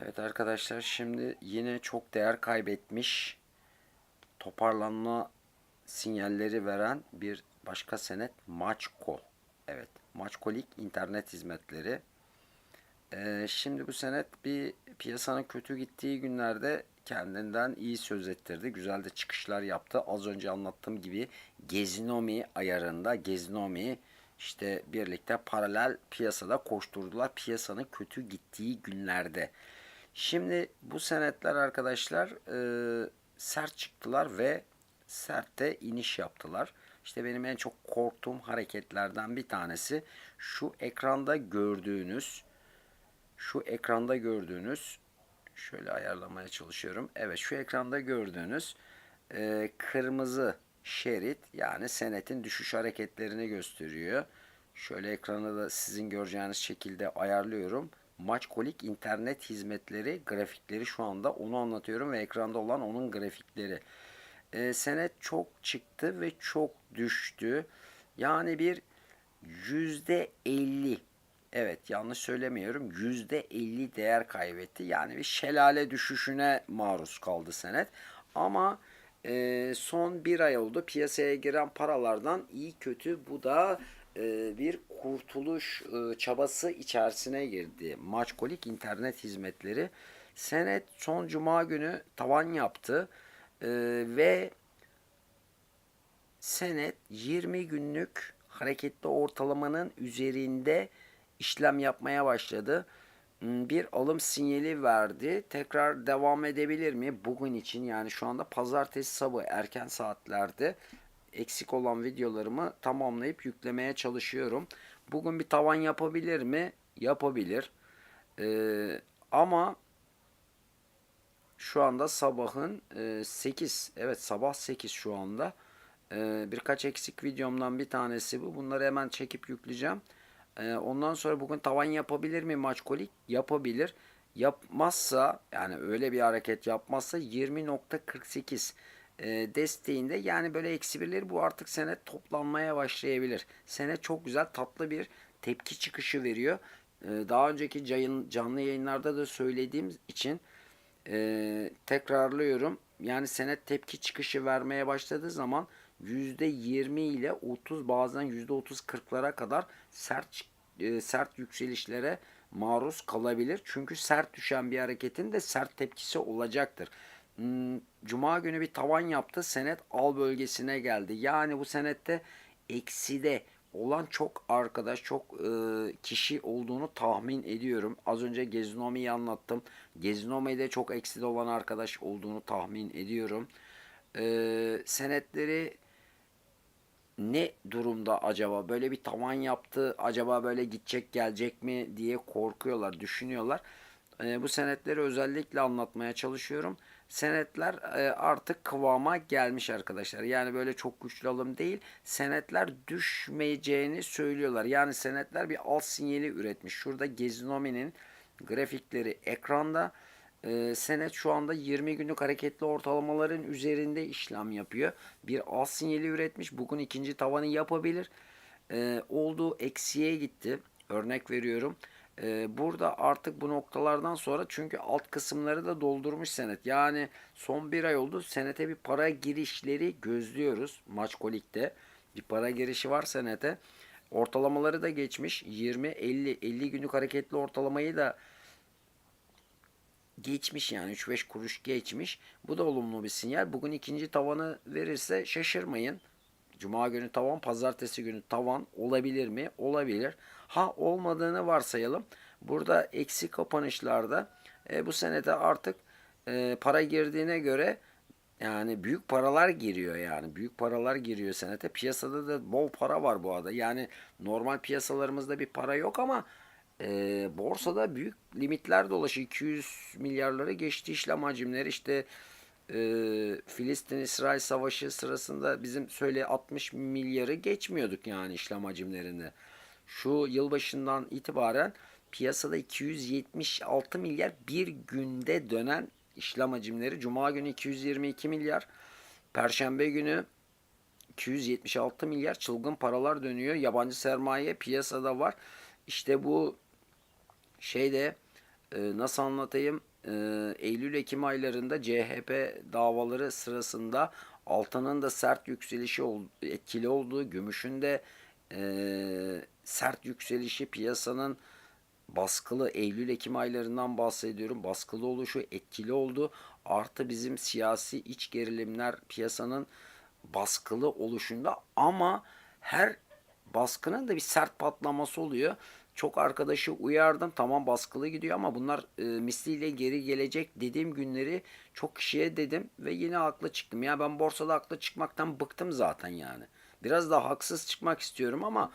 Evet arkadaşlar şimdi yine çok değer kaybetmiş toparlanma sinyalleri veren bir başka senet Maçko. Evet Maçkolik internet hizmetleri. Ee, şimdi bu senet bir piyasanın kötü gittiği günlerde kendinden iyi söz ettirdi. Güzel de çıkışlar yaptı. Az önce anlattığım gibi Gezinomi ayarında Gezinomi işte birlikte paralel piyasada koşturdular. Piyasanın kötü gittiği günlerde. Şimdi bu senetler arkadaşlar e, sert çıktılar ve sertte iniş yaptılar. İşte benim en çok korktuğum hareketlerden bir tanesi şu ekranda gördüğünüz şu ekranda gördüğünüz şöyle ayarlamaya çalışıyorum. Evet şu ekranda gördüğünüz e, kırmızı şerit yani senetin düşüş hareketlerini gösteriyor. Şöyle ekranı da sizin göreceğiniz şekilde ayarlıyorum. Maçkolik internet hizmetleri grafikleri şu anda onu anlatıyorum ve ekranda olan onun grafikleri. E, senet çok çıktı ve çok düştü. Yani bir yüzde elli Evet yanlış söylemiyorum. Yüzde elli değer kaybetti. Yani bir şelale düşüşüne maruz kaldı senet. Ama e, son bir ay oldu. Piyasaya giren paralardan iyi kötü bu da e, bir kurtuluş e, çabası içerisine girdi. Maçkolik internet hizmetleri. Senet son cuma günü tavan yaptı. E, ve senet 20 günlük hareketli ortalamanın üzerinde işlem yapmaya başladı. Hmm, Bir alım sinyali verdi. Tekrar devam edebilir mi? Bugün için yani şu anda pazartesi sabahı erken saatlerde eksik olan videolarımı tamamlayıp yüklemeye çalışıyorum. Bugün bir tavan yapabilir mi? Yapabilir. Ee, ama şu anda sabahın e, 8. Evet sabah 8 şu anda. Ee, birkaç eksik videomdan bir tanesi bu. Bunları hemen çekip yükleyeceğim. Ee, ondan sonra bugün tavan yapabilir mi Maçkolik? Yapabilir. Yapmazsa yani öyle bir hareket yapmazsa 20.48 e, desteğinde yani böyle eksi birleri bu artık senet toplanmaya başlayabilir. Senet çok güzel tatlı bir tepki çıkışı veriyor. Ee, daha önceki yayın, canlı yayınlarda da söylediğim için e, tekrarlıyorum. Yani senet tepki çıkışı vermeye başladığı zaman %20 ile 30 bazen %30-40'lara kadar sert e, sert yükselişlere maruz kalabilir. Çünkü sert düşen bir hareketin de sert tepkisi olacaktır. Hmm, Cuma günü bir tavan yaptı. Senet al bölgesine geldi. Yani bu senette ekside olan çok arkadaş, çok e, kişi olduğunu tahmin ediyorum. Az önce Gezinomi'yi anlattım. Gezinomi'de çok ekside olan arkadaş olduğunu tahmin ediyorum. E, senetleri ne durumda acaba? Böyle bir tavan yaptı. Acaba böyle gidecek gelecek mi diye korkuyorlar, düşünüyorlar. E, bu senetleri özellikle anlatmaya çalışıyorum. Senetler e, artık kıvama gelmiş arkadaşlar. Yani böyle çok güçlü alım değil. Senetler düşmeyeceğini söylüyorlar. Yani senetler bir alt sinyali üretmiş. Şurada Gezinomi'nin grafikleri ekranda. E, senet şu anda 20 günlük hareketli ortalamaların üzerinde işlem yapıyor. Bir alt sinyali üretmiş. Bugün ikinci tavanı yapabilir. E, olduğu eksiye gitti. Örnek veriyorum. E, burada artık bu noktalardan sonra çünkü alt kısımları da doldurmuş senet. Yani son bir ay oldu. Senete bir para girişleri gözlüyoruz. Maçkolik'te bir para girişi var senete. Ortalamaları da geçmiş. 20, 50, 50 günlük hareketli ortalamayı da geçmiş yani 3-5 kuruş geçmiş. Bu da olumlu bir sinyal. Bugün ikinci tavanı verirse şaşırmayın. Cuma günü tavan, pazartesi günü tavan olabilir mi? Olabilir. Ha olmadığını varsayalım. Burada eksi kapanışlarda e, bu senede artık e, para girdiğine göre yani büyük paralar giriyor yani. Büyük paralar giriyor senete. Piyasada da bol para var bu arada. Yani normal piyasalarımızda bir para yok ama e, borsada büyük limitler dolaşıyor. 200 milyarları geçti işlem hacimleri. İşte e, Filistin-İsrail savaşı sırasında bizim söyle 60 milyarı geçmiyorduk yani işlem hacimlerinde. Şu yılbaşından itibaren piyasada 276 milyar bir günde dönen işlem hacimleri. Cuma günü 222 milyar. Perşembe günü 276 milyar çılgın paralar dönüyor. Yabancı sermaye piyasada var. İşte bu şeyde e, nasıl anlatayım? E, Eylül-Ekim aylarında CHP davaları sırasında altının da sert yükselişi ol- etkili olduğu, gümüşün de e, sert yükselişi piyasanın baskılı Eylül-Ekim aylarından bahsediyorum. Baskılı oluşu etkili oldu. Artı bizim siyasi iç gerilimler piyasanın baskılı oluşunda ama her baskının da bir sert patlaması oluyor. Çok arkadaşı uyardım. Tamam baskılı gidiyor ama bunlar e, misliyle geri gelecek dediğim günleri çok kişiye dedim ve yine haklı çıktım. Ya ben borsada haklı çıkmaktan bıktım zaten yani. Biraz daha haksız çıkmak istiyorum ama